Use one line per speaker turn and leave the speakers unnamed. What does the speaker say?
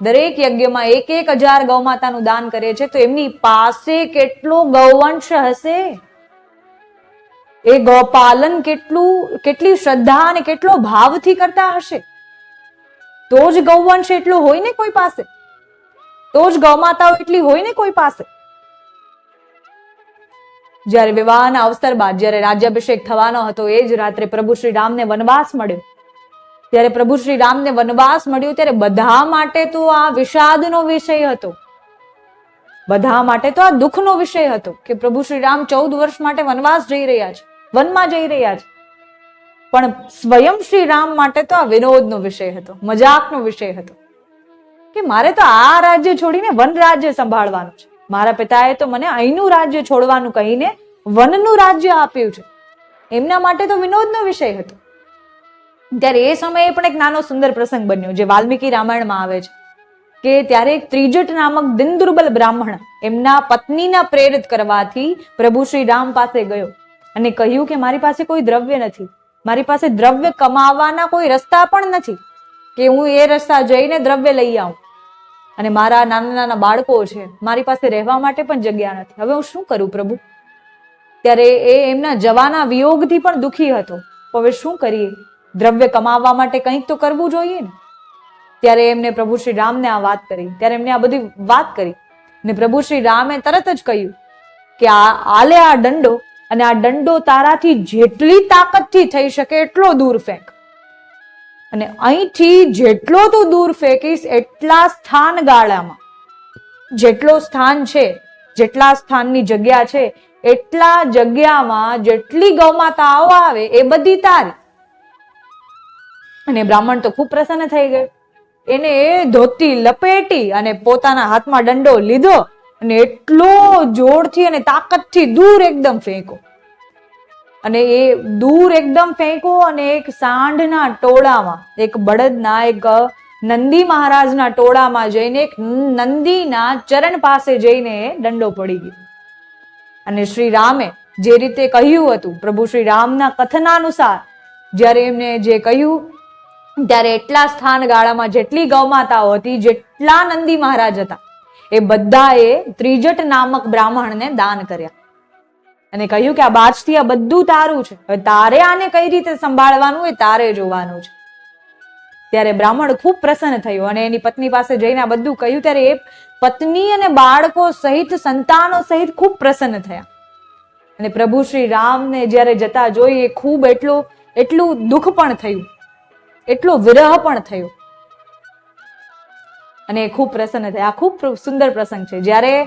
દરેક યજ્ઞમાં એક એક હજાર ગૌમાતાનું દાન કરે છે, તો એમની પાસે કેટલો ગૌવંશ હશે? એ ગૌપાલન કેટલું, કેટલી શ્રદ્ધા અને કેટલો ભાવથી કરતા હશે? તો જ ગૌવંશ એટલો હોય ને કોઈ પાસે? તો જ ગૌમાતાઓ એટલી હોય ને કોઈ પાસે? જ્યારે વિવાહના અવસર બાદ જ્યારે રાજ્યાભિષેક થવાનો હતો, એ જ રાત્રે પ્રભુ શ્રી રામને વનવાસ મળ્યો. ત્યારે પ્રભુ શ્રી રામને વનવાસ મળ્યો ત્યારે બધા માટે તો આ વિષાદનો વિષય હતો. બધા માટે તો આ દુઃખનો વિષય હતો કે પ્રભુ શ્રી રામ ચૌદ વર્ષ માટે વનવાસ જઈ રહ્યા છે, વનમાં જઈ રહ્યા છે. પણ સ્વયં શ્રી રામ માટે તો આ વિનોદનો વિષય હતો, મજાકનો વિષય હતો. કે મારે તો આ રાજ્ય છોડીને વન રાજ્ય સંભાળવાનું છે. મારા પિતાએ તો મને અહીંનું રાજ્ય છોડવાનું કહીને વનનું રાજ્ય આપ્યું છે. એમના માટે તો વિનોદનો વિષય હતો. ત્યારે એ સમયે પણ એક નાનો સુંદર પ્રસંગ બન્યો જે વાલ્મીકી રામાયણમાં આવે છે, કે ત્યારે એક ત્રિજટ નામક દિન દુર્બલ બ્રાહ્મણ એમના પત્નીના પ્રેરિત કરવાથી પ્રભુ શ્રી રામ પાસે ગયો અને કહ્યું કે મારી પાસે કોઈ દ્રવ્ય નથી, મારી પાસે દ્રવ્ય કમાવાના કોઈ રસ્તા પણ નથી, કે હું એ રસ્તા જઈને દ્રવ્ય લઈ આવું. અને મારા નાના નાના બાળકો છે, મારી પાસે રહેવા માટે પણ જગ્યા નથી. હવે હું શું કરું પ્રભુ? ત્યારે એ એમના જવાના વિયોગથી પણ દુખી હતો. હવે શું કરીએ? દ્રવ્ય કમાવવા માટે કંઈક તો કરવું જોઈએ ને. ત્યારે એમને પ્રભુ શ્રી રામને આ વાત કરી. ત્યારે એમને આ બધી વાત કરી. ને પ્રભુ શ્રી રામે તરત જ કહ્યું કે આ, આલે આ દંડો અને આ દંડો તારાથી જેટલી તાકતથી થઈ શકે એટલો દૂર ફેંક. અને અહીંથી જેટલો તું દૂર ફેંકીશ એટલા સ્થાન ગાળામાં. જેટલો સ્થાન છે, જેટલા સ્થાનની જગ્યા છે, એટલા જગ્યામાં જેટલી ગૌમાતાઓ આવે એ બધી તારી. અને બ્રાહ્મણ તો ખૂબ પ્રસન્ન થઈ ગયો. એને એ ધોતી લપેટી અને પોતાના હાથમાં દંડો લીધો અને એટલો જોરથી અને તાકાતથી દૂર એકદમ ફેંકો અને એ દૂર એકદમ ફેંકો અને એક સાંઢના ટોળામાં, એક બળદના, એક નંદી મહારાજના ટોળામાં જઈને, એક નંદીના ચરણ પાસે જઈને દંડો પડી ગયો. અને શ્રી રામે જે રીતે કહ્યું હતું, પ્રભુ શ્રી રામના કથનાનુસાર, જ્યારે એમને જે કહ્યું ત્યારે એટલા સ્થાન ગાળામાં જેટલી ગૌમાતાઓ હતી, જેટલા નંદી મહારાજ હતા, એ બધાએ ત્રિજટ નામક બ્રાહ્મણને દાન કર્યા. અને કહ્યું કે આ બાજથી આ બધું તારું છે. હવે તારે આને કઈ રીતે સંભાળવાનું એ તારે જોવાનું છે. ત્યારે બ્રાહ્મણ ખૂબ પ્રસન્ન થયો અને એની પત્ની પાસે જઈને આ બધું કહ્યું. ત્યારે એ પત્ની અને બાળકો સહિત, સંતાનો સહિત ખૂબ પ્રસન્ન થયા. અને પ્રભુ શ્રી રામને જ્યારે જતા જોઈ, એ ખૂબ એટલું એટલું દુઃખ પણ થયું. એટલો વિરહ પણ થયો. અને એ ખૂબ પ્રસન્ન થયા. આ ખૂબ સુંદર પ્રસંગ છે. જ્યારે